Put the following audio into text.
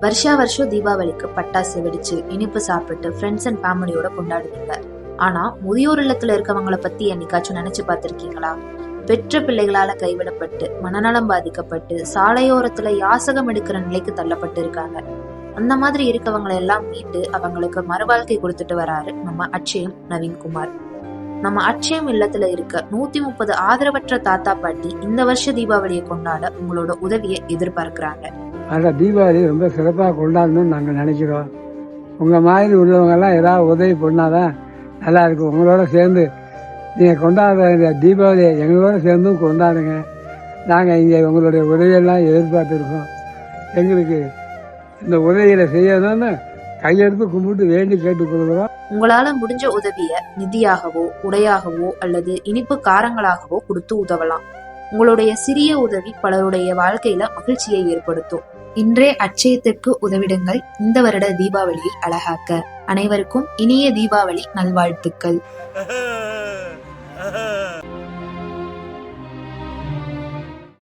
வருஷா வருஷம் தீபாவளிக்கு பட்டாசு வெடிச்சு இனிப்பு சாப்பிட்டு ஃப்ரெண்ட்ஸ் அண்ட் ஃபேமிலியோட கொண்டாடுவீங்க ஆனா முதியோர் இல்லத்துல இருக்கவங்கள பத்தி என்னைக்காச்சும் நினைச்சு பார்த்திருக்கீங்களா? பெற்ற பிள்ளைகளால கைவிடப்பட்டு மனநலம் பாதிக்கப்பட்டு சாலையோரத்துல யாசகம் எடுக்கிற நிலைக்கு தள்ளப்பட்டு இருக்காங்க. அந்த மாதிரி இருக்கவங்களை எல்லாம் மீட்டு அவங்களுக்கு மறுவாழ்க்கை கொடுத்துட்டு வராரு நம்ம அட்சயம் நவீன்குமார். நம்ம அட்சயம் இல்லத்துல இருக்க நூத்தி முப்பது ஆதரவற்ற தாத்தா பாட்டி இந்த வருஷ தீபாவளியை கொண்டாட உங்களோட உதவியை எதிர்பார்க்கிறாங்க. அந்த தீபாவளி ரொம்ப சிறப்பாக கொண்டாடணும்னு நாங்கள் நினைக்கிறோம். உங்கள் மாதிரி உள்ளவங்கெல்லாம் ஏதாவது உதவி பண்ணாதான் நல்லா இருக்கும். உங்களோட சேர்ந்து நீங்கள் கொண்டாடுற இந்த தீபாவளியை எங்களோட சேர்ந்தும் கொண்டாடுங்க. நாங்கள் இங்கே உங்களுடைய உதவியெல்லாம் எதிர்பார்த்துருக்கோம். எங்களுக்கு இந்த உதவியில் செய்யணும்னு கையெடுத்து கும்பிட்டு வேண்டி கேட்டுக்கொள்கிறோம் உங்களால முடிஞ்ச உதவிய நிதியாகவோ உடையாகவோ அல்லது இனிப்பு காரங்களாகவோ கொடுத்து உதவலாம். உங்களுடைய சிறிய உதவி பலருடைய வாழ்க்கையில மகிழ்ச்சியை ஏற்படுத்தும். இன்றே அச்சயத்திற்கு உதவிடுங்கள் இந்த வருட தீபாவளியை அழகாக்க. அனைவருக்கும் இனிய தீபாவளி நல்வாழ்த்துக்கள்.